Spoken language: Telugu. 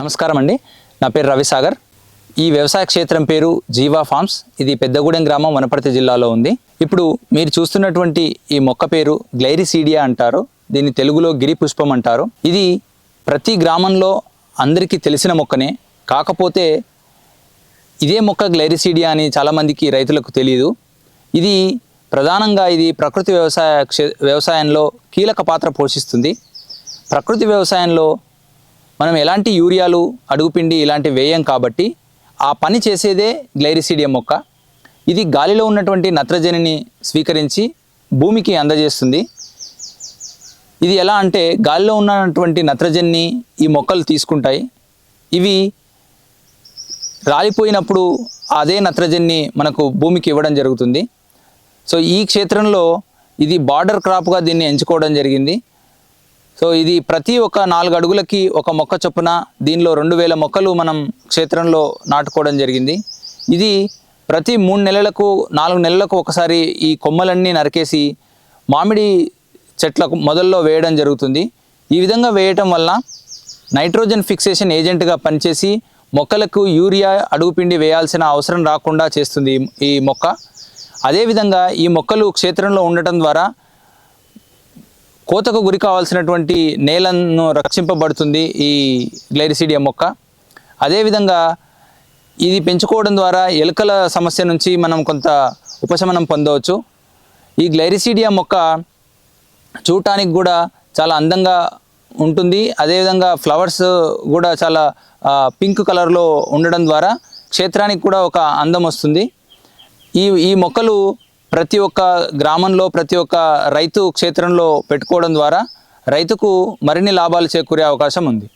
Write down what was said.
నమస్కారం అండి. నా పేరు రవిసాగర్. ఈ వ్యవసాయ క్షేత్రం పేరు జీవా ఫార్మ్స్. ఇది పెద్దగూడెం గ్రామం వనపర్తి జిల్లాలో ఉంది. ఇప్పుడు మీరు చూస్తున్నటువంటి ఈ మొక్క పేరు గ్లైరిసీడియా అంటారు. దీన్ని తెలుగులో గిరి పుష్పం అంటారు. ఇది ప్రతి గ్రామంలో అందరికీ తెలిసిన మొక్కనే. కాకపోతే ఇదే మొక్క గ్లైరిసీడియా అని చాలామందికి రైతులకు తెలియదు ఇది ప్రధానంగా ఇది ప్రకృతి వ్యవసాయ క్షే వ్యవసాయంలో కీలక పాత్ర పోషిస్తుంది. ప్రకృతి వ్యవసాయంలో మనం ఎలాంటి యూరియాలు అడుగుపిండి ఇలాంటి వేయం కాబట్టి ఆ పని చేసేదే గ్లైరిసీడియం మొక్క. ఇది గాలిలో ఉన్నటువంటి నత్రజనిని స్వీకరించి భూమికి అందజేస్తుంది. ఇది ఎలా అంటే గాలిలో ఉన్నటువంటి నత్రజనిని ఈ మొక్కలు తీసుకుంటాయి. ఇవి రాలిపోయినప్పుడు అదే నత్రజనిని మనకు భూమికి ఇవ్వడం జరుగుతుంది. సో ఈ క్షేత్రంలో ఇది బార్డర్ క్రాప్గా దీన్ని ఎంచుకోవడం జరిగింది. సో ఇది ప్రతి ఒక్క నాలుగు అడుగులకి ఒక మొక్క చొప్పున దీనిలో రెండు వేల మొక్కలు మనం క్షేత్రంలో నాటుకోవడం జరిగింది. ఇది ప్రతి మూడు నెలలకు నాలుగు నెలలకు ఒకసారి ఈ కొమ్మలన్నీ నరికేసి మామిడి చెట్లకు మొదల్లో వేయడం జరుగుతుంది. ఈ విధంగా వేయటం వల్ల నైట్రోజన్ ఫిక్సేషన్ ఏజెంట్గా పనిచేసి మొక్కలకు యూరియా అడుగుపిండి వేయాల్సిన అవసరం రాకుండా చేస్తుంది ఈ- ఈ మొక్క. అదేవిధంగా ఈ మొక్కలు క్షేత్రంలో ఉండటం ద్వారా కోతకు గురి కావాల్సినటువంటి నేలను రక్షింపబడుతుంది ఈ గ్లైరిసిడియా మొక్క. అదేవిధంగా ఇది పెంచుకోవడం ద్వారా ఎలుకల సమస్య నుంచి మనం కొంత ఉపశమనం పొందవచ్చు. ఈ గ్లైరిసిడియా మొక్క చూడటానికి కూడా చాలా అందంగా ఉంటుంది. అదేవిధంగా ఫ్లవర్స్ కూడా చాలా పింక్ కలర్లో ఉండడం ద్వారా క్షేత్రానికి కూడా ఒక అందం వస్తుంది. ఈ ఈ మొక్కలు ప్రతి ఒక్క గ్రామంలో ప్రతి ఒక్క రైతు క్షేత్రంలో పెట్టుకోవడం ద్వారా రైతుకు మరిన్ని లాభాలు చేకూరే అవకాశం ఉంది.